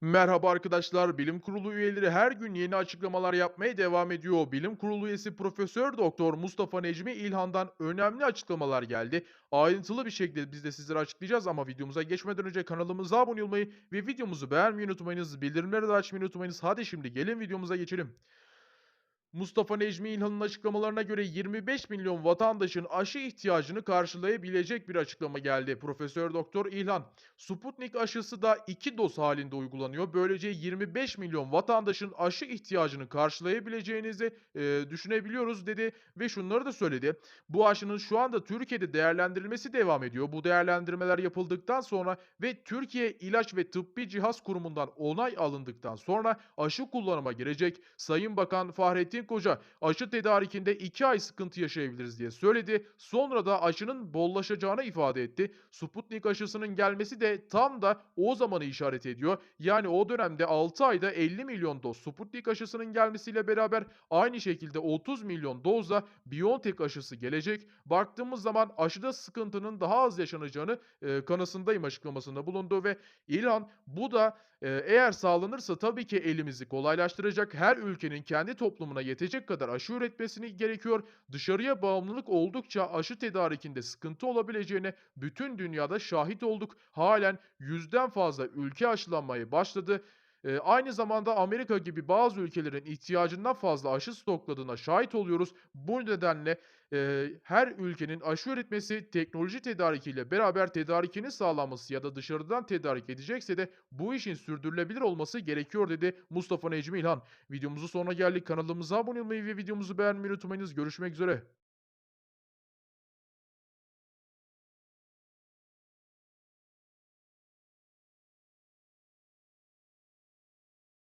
Merhaba arkadaşlar. Bilim Kurulu üyeleri her gün yeni açıklamalar yapmaya devam ediyor. Bilim Kurulu üyesi Profesör Doktor Mustafa Necmi İlhan'dan önemli açıklamalar geldi. Ayrıntılı bir şekilde biz de sizlere açıklayacağız ama videomuza geçmeden önce kanalımıza abone olmayı ve videomuzu beğenmeyi unutmayınız. Bildirimleri de açmayı unutmayınız. Hadi şimdi gelin videomuza geçelim. Mustafa Necmi İlhan'ın açıklamalarına göre 25 milyon vatandaşın aşı ihtiyacını karşılayabilecek bir açıklama geldi. Profesör Doktor İlhan, Sputnik aşısı da iki doz halinde uygulanıyor. Böylece 25 milyon vatandaşın aşı ihtiyacını karşılayabileceğinizi e, düşünebiliyoruz dedi ve şunları da söyledi. Bu aşının şu anda Türkiye'de değerlendirilmesi devam ediyor. Bu değerlendirmeler yapıldıktan sonra ve Türkiye İlaç ve Tıbbi Cihaz Kurumu'ndan onay alındıktan sonra aşı kullanıma girecek. Sayın Bakan Fahrettin Koca aşı tedarikinde 2 ay sıkıntı yaşayabiliriz diye söyledi. Sonra da aşının bollaşacağını ifade etti. Sputnik aşısının gelmesi de tam da o zamanı işaret ediyor. Yani o dönemde 6 ayda 50 milyon doz Sputnik aşısının gelmesiyle beraber aynı şekilde 30 milyon dozla BioNTech aşısı gelecek. Baktığımız zaman aşıda sıkıntının daha az yaşanacağını e, kanısındayım açıklamasında bulundu ve İlhan bu da e, eğer sağlanırsa tabii ki elimizi kolaylaştıracak. Her ülkenin kendi toplumuna yetecek kadar aşı üretmesini gerekiyor. Dışarıya bağımlılık oldukça aşı tedarikinde sıkıntı olabileceğine bütün dünyada şahit olduk. Halen yüzden fazla ülke aşılanmaya başladı. Eee, aynı zamanda Amerika gibi bazı ülkelerin ihtiyacından fazla aşı stokladığına şahit oluyoruz. Bu nedenle eee, her ülkenin aşı üretmesi, teknoloji tedarikiyle beraber tedarikinin sağlanması ya da dışarıdan tedarik edecekse de bu işin sürdürülebilir olması gerekiyor dedi Mustafa Necmi İlhan. Videomuzun sonuna geldik. Kanalımıza abone olmayı ve videomuzu beğenmeyi unutmayınız. Görüşmek üzere.